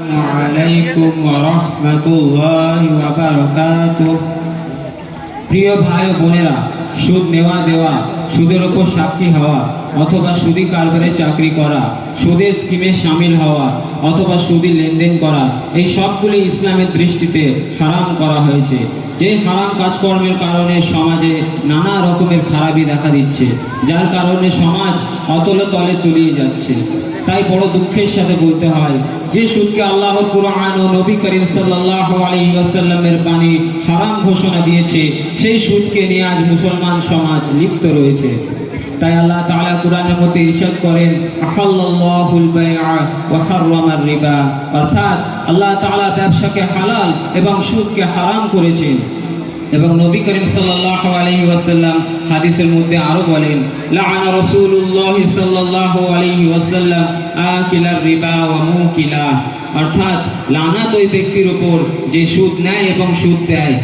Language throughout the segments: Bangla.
আলাইকুম রহমতুল্লাহ প্রিয় ভাই বোনেরা সুদ নেওয়া দেওয়া সুদের ওপর সাক্ষী হওয়া অথবা সুদি কারবারে চাকরি করা সুদের স্কিমে সামিল হওয়া, অথবা সুদি লেনদেন করা, এই সবগুলি ইসলামের দৃষ্টিতে হারাম করা হয়েছে। যে হারাম কাজকর্মের কারণে সমাজে নানা রকমের খারাপি দেখা দিচ্ছে, যার কারণে সমাজ অতলে তলে তলিয়ে যাচ্ছে। তাই বড় দুঃখের সাথে বলতে হয়, যে সুদকে আল্লাহর কুরআন ও নবী করিম সাল্লাল্লাহু আলাইহি ওয়াসাল্লামের বাণী হারাম ঘোষণা দিয়েছে, সেই সুদকে নিয়ে আজ মুসলমান সমাজ লিপ্ত রয়েছে। তাই আল্লাহ তাআলা কোরআনের মধ্যে ইরশাদ করেন আহাল্লাল্লাহুল বাইআ ওয়া হাররামার রিবা। অর্থাৎ আল্লাহ তাআলা ব্যবসাকে হালাল এবং সুদকে হারাম করেছেন। এবং নবী করিম সাল্লাল্লাহু আলাইহি ওয়াসাল্লাম হাদিসের মধ্যে আরও বলেন, লাআনা রাসূলুল্লাহ সাল্লাল্লাহু আলাইহি ওয়াসাল্লাম আকিলার রিবা ওয়া মুকিলা অর্থাৎ, লানাত ওই ব্যক্তির উপর যে সুদ নেয় এবং সুদ দেয়।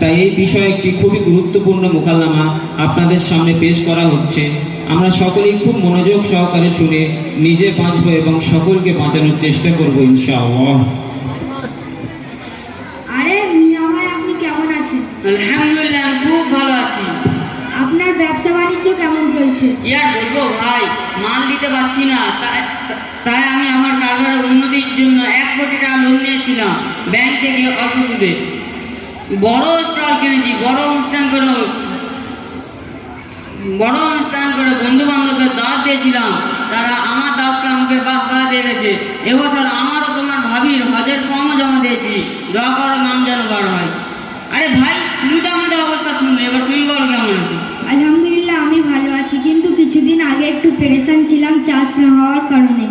তাই এই বিষয়ে একটি খুবই গুরুত্বপূর্ণ মোকাল্লামা আপনাদের সামনে পেশ করা হচ্ছে। আমরা সকলেই খুব মনোযোগ সহকারে শুনে নিজে বাঁচবো এবং সকলকে বাঁচানোর চেষ্টা করব ইনশাআল্লাহ। আরে মিয়া আপনি কেমন আছেন? আলহামদুলিল্লাহ আমি খুব ভালো আছি। আপনার ব্যবসা বাণিজ্য কেমন চলছে? কি আর বলব ভাই মাল দিতে পারছি না তাই তাই আমি আমার কারবারের উন্নতির জন্য এক কোটি টাকা লোন নিয়েছিলাম ব্যাংক থেকে অল্প সুদে। বড় স্টল কিনেছি, বড় অনুষ্ঠান করে, বড় অনুষ্ঠান করে বন্ধু বান্ধবদের দাওয়াত দিয়েছিলাম। তারা আমার দাওয়াতকে আমাকে বাহ বাহ দিয়ে গেছে এবছর আমারও তোমার ভাবির হজের ফর্মও জমা দিয়েছি। দোয়া করো নাম যেন বার হয়। আরে ভাই, তুমি তো আমাদের অবস্থা শুনলে এবার তুমি বলো কেমন আছো? আলহামদুলিল্লাহ, আমি ভালো আছি, কিন্তু কিছুদিন আগে একটু পেরেশান ছিলাম চাষ না হওয়ার কারণে।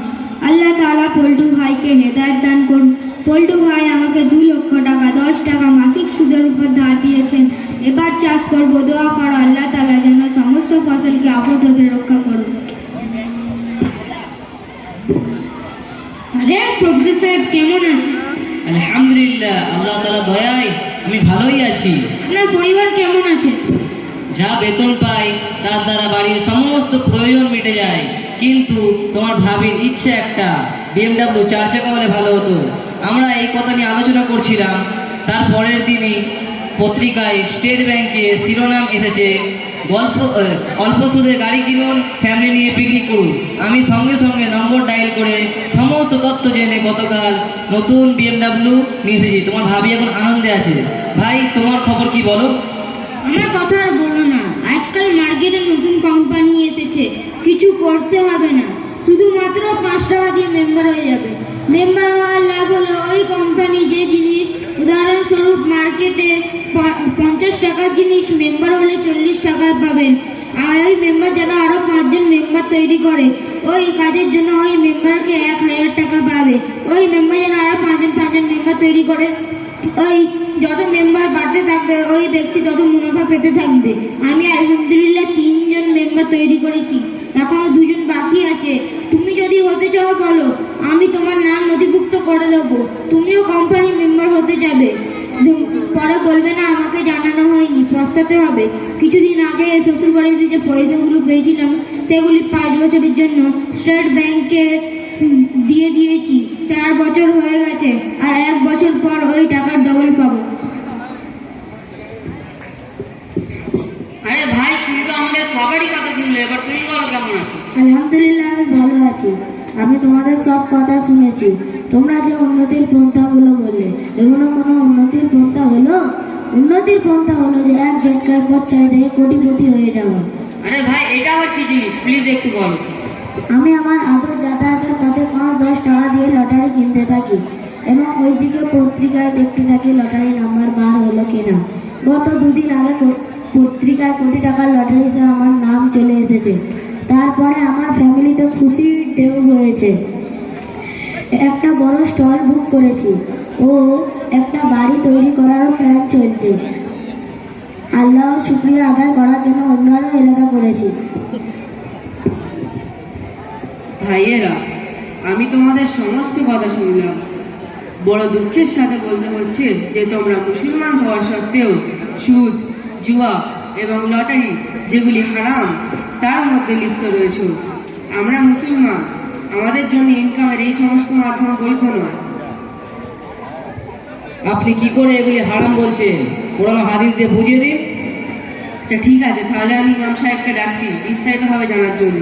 আল্লাহ তাআলা পল্টু ভাইকে হেদায়ত দান করুন। পল্টু ভাই আমাকে দু লক্ষ টাকা দশ টাকা মাসিক সুদের উপর ধার দিয়েছেন এবার চাষ করব দোয়া করো আল্লাহ তাআলা যেন সমস্ত ফসলকে আপদ হতে রক্ষা করুন আরে প্রফেসর সাহেব কেমন আছেন? আলহামদুলিল্লাহ আল্লাহ তালা দয়ায় আমি ভালোই আছি। আপনার পরিবার কেমন আছে? যা বেতন পাই তার দ্বারা বাড়ির সমস্ত প্রয়োজন মিটে যায়। কিন্তু তোমার ভাবির ইচ্ছে একটা বিএমডাব্লিউ চার চাকা হলে ভালো হতো। আমরা এই কথা নিয়ে আলোচনা করছিলাম। তার পরের দিনই পত্রিকায় স্টেট ব্যাংকে শিরোনাম এসেছে, গল্প অল্প সুদে গাড়ি কিনুন ফ্যামিলি নিয়ে পিকনিক করুন। আমি সঙ্গে সঙ্গে নম্বর ডায়াল করে সমস্ত তথ্য জেনে গতকাল নতুন বিএমডাব্লিউ নিয়ে এসেছি। তোমার ভাবি এখন আনন্দে আছে। ভাই, তোমার খবর কি বলো? আমার কথা আর বলো না। আজকাল মার্কেটে নতুন কোম্পানি এসেছে। কিছু করতে হবে না। শুধুমাত্র পাঁচ টাকা দিয়ে মেম্বার হয়ে যাবে। মেম্বার হওয়ার লাভ হলো ওই কোম্পানি যে জিনিস উদাহরণস্বরূপ মার্কেটে পঞ্চাশ টাকার জিনিস মেম্বার হলে চল্লিশ টাকায় পাবেন। আর ওই মেম্বার যেন আরও পাঁচজন মেম্বার তৈরি করে। ওই কাজের জন্য ওই মেম্বারকে এক হাজার টাকা পাবে। ওই মেম্বার যেন আরও পাঁচজন পাঁচজন মেম্বার তৈরি করে। ওই যত মেম্বার বাড়তে থাকবে, ওই ব্যক্তি তত মুনাফা পেতে থাকবে। আমি আলহামদুলিল্লাহ তিনজন মেম্বার তৈরি করেছি। এখনও দুজন বাকি আছে। তুমি যদি হতে চাও বলো। আমি তোমার নাম নথিভুক্ত করে দেবো। তুমিও কোম্পানি মেম্বার হতে যাবে। পরে বলবে না আমাকে জানানো হয়নি পস্তাতে হবে। কিছুদিন আগে শ্বশুর বাড়িতে যে পয়সাগুলো পেয়েছিলাম সেগুলি পাঁচ বছরের জন্য স্টেট ব্যাংকে দিয়ে দিয়েছি। চার বছর হয়ে গেছে আর এক বছর পর ওই টাকার ডবল পাবো। আরে ভাই তুমি তো আমাদের সবারই কথা শুনলে এবার তুমি বলো কেমন আছো? আলহামদুলিল্লাহ আমি ভালো আছি। আমি তোমাদের সব কথা শুনেছি। তোমরা যে উন্নতির পন্থাগুলো বললে এগুলো কোনো উন্নতির পন্থা হলো? উন্নতির পন্থা হলো যে এক ঝটকায় পথ চারিদিকে কোটিপতি হয়ে যাওয়া। আরে ভাই এটা আবার কি জিনিস প্লিজ একটু বলো। আমি আমার আদর যাতায়াতের পথে পাঁচ দশ টাকা দিয়ে লটারি কিনতে থাকি এবং ওইদিকে পত্রিকায় দেখতে থাকি লটারি নাম্বার বার হলো কিনা। গত দুদিন আগে পত্রিকায় কোটি টাকার লটারিতে আমার নাম চলে এসেছে। তারপরে আমার ফ্যামিলিতে খুশির ঢেউ হয়েছে। একটা বড় স্টল বুক করেছি। ও একটা বাড়ি তৈরি করারও প্ল্যান চলছে। আল্লাহ শুক্রিয়া আদায় করার জন্য অন্যান্য এলাকা করেছি। ভাইয়েরা, আমি তোমাদের সমস্ত কথা শুনলাম। বড় দুঃখের সাথে বলতে হচ্ছে যে, তোমরা মুসলমান হওয়া সত্ত্বেও সুদ, জুয়া এবং লটারি, যেগুলি হারাম, তার মধ্যে লিপ্ত রয়েছে। আমরা মুসলমান। আমাদের জন্য ইনকামের এই সমস্ত মাধ্যম বৈধ নয়। আপনি কি করে এগুলি হারাম বলছেন? কোরআন হাদিস দিয়ে বুঝিয়ে দিন। আচ্ছা ঠিক আছে তাহলে আমি ইমাম সাহেবকে ডাকছি বিস্তারিতভাবে জানার জন্য।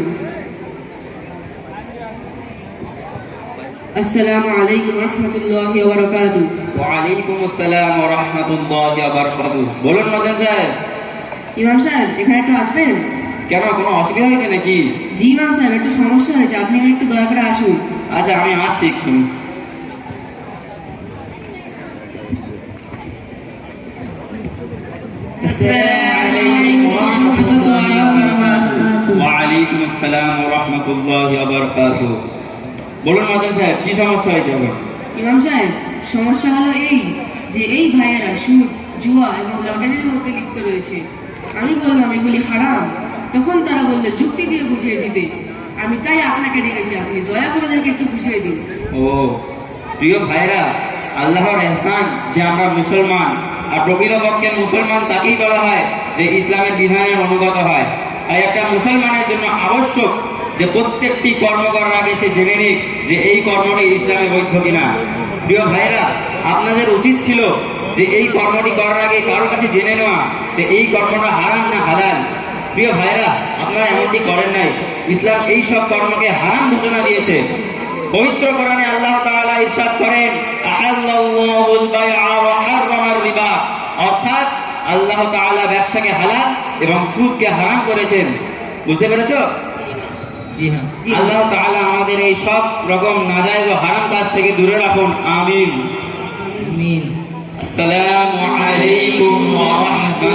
আসসালামু আলাইকুম রহমতুল্লাহি ওয়া বারাকাতুহু। ওয়ালাইকুম আসসালাম ওয়া রাহমাতুল্লাহি ওয়া বারাকাতুহু। বলুন মদন সাহেব। ইমাম সাহেব এখানে একটু আসবেন? কেন কোনো অসুবিধা হয়েছে নাকি? জি ইমাম সাহেব একটু সমস্যা হয়েছে। আপনি একটু দয়া করে আসুন। আচ্ছা আমি আসছি এক্ষুনি। ওয়ালাইকুম আসসালাম বলুন মদন সাহেব কি সমস্যা হয়েছে ইমাম সাহেব সমস্যা হলো এই যে এই ভাইয়েরা সুদ জুয়া এবং লটারির মধ্যে লিপ্ত রয়েছে। আমি বললাম এগুলি হারাম। তখন তারা বলল, যুক্তি দিয়ে বুঝিয়ে দিতে। আমি তাই আপনাকে ডেকেছি, আপনি দয়া করে ওদেরকে একটু বুঝিয়ে দিন। ও, প্রিয় ভাইরা আল্লাহর এহসান যে আমরা মুসলমান, আর প্রকৃতপক্ষে মুসলমান তাকেই বলা হয় যে ইসলামের বিধানের অনুগত হয়। তাই একটা মুসলমানের জন্য আবশ্যক যে প্রত্যেকটি কর্ম করার আগে সে জেনে নিক যে এই কর্মটি ইসলামে বৈধ কিনা। প্রিয় ভাইরা আপনাদের উচিত ছিল যে এই কর্মটি করার আগে কারোর কাছে জেনে নেওয়া যে এই কর্মটা হারাম না হালাল। প্রিয় ভাইরা আপনারা এমনটি করেন নাই। ইসলাম এই সব কর্মকে হারাম ঘোষণা দিয়েছে। পবিত্র কোরআনে আল্লাহ তাআলা ইরশাদ করেন আহাল্লাল্লাহুল বাইআ ওয়া হাররামার রিবা। অর্থাৎ আল্লাহ তাআলা ব্যবসাকে হালাল এবং সুদকে হারাম করেছেন। বুঝতে পেরেছ? জি হ্যাঁ জি। আল্লাহ তাআলা আমাদের এই সব রকম নাজায়েজ ও হারাম কাজ থেকে দূরে রাখুন। আমিন। মিন আসসালামু আলাইকুম ওয়া রাহমাতুল্লাহ।